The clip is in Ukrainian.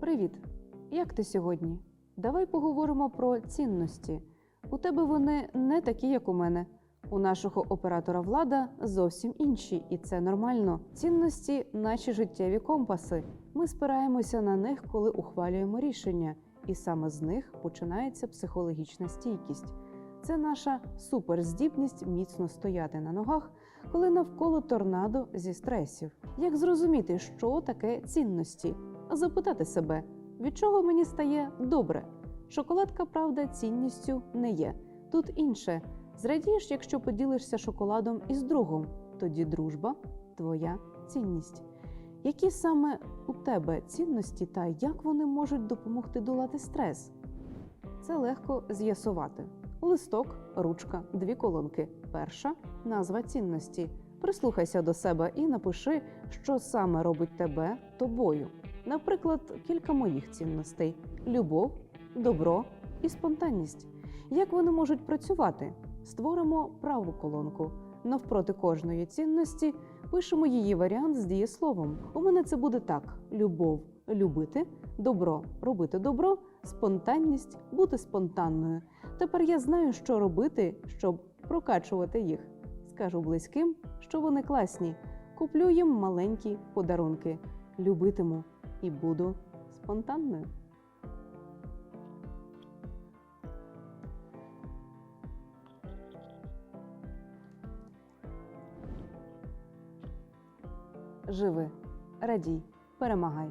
Привіт! Як ти сьогодні? Давай поговоримо про цінності. У тебе вони не такі, як у мене. У нашого оператора влада зовсім інші, і це нормально. Цінності наші життєві компаси. Ми спираємося на них, коли ухвалюємо рішення, і саме з них починається психологічна стійкість. Це наша суперздібність міцно стояти на ногах, коли навколо торнадо зі стресів. Як зрозуміти, що таке цінності? Запитати себе, від чого мені стає добре? Шоколадка, правда, цінністю не є. Тут інше. Зрадієш, якщо поділишся шоколадом із другом, тоді дружба твоя цінність. Які саме у тебе цінності та як вони можуть допомогти долати стрес? Це легко з'ясувати. Листок, ручка, дві колонки. Перша назва цінності. Прислухайся до себе і напиши, що саме робить тебе тобою. Наприклад, кілька моїх цінностей: любов, добро і спонтанність. Як вони можуть працювати? Створимо праву колонку. Навпроти кожної цінності пишемо її варіант з дієсловом. У мене це буде так: любов любити, добро робити добро, спонтанність бути спонтанною. Тепер я знаю, що робити, щоб прокачувати їх. Скажу близьким, що вони класні. Куплю їм маленькі подарунки. Любитиму і буду спонтанною. Живи, радій, перемагай.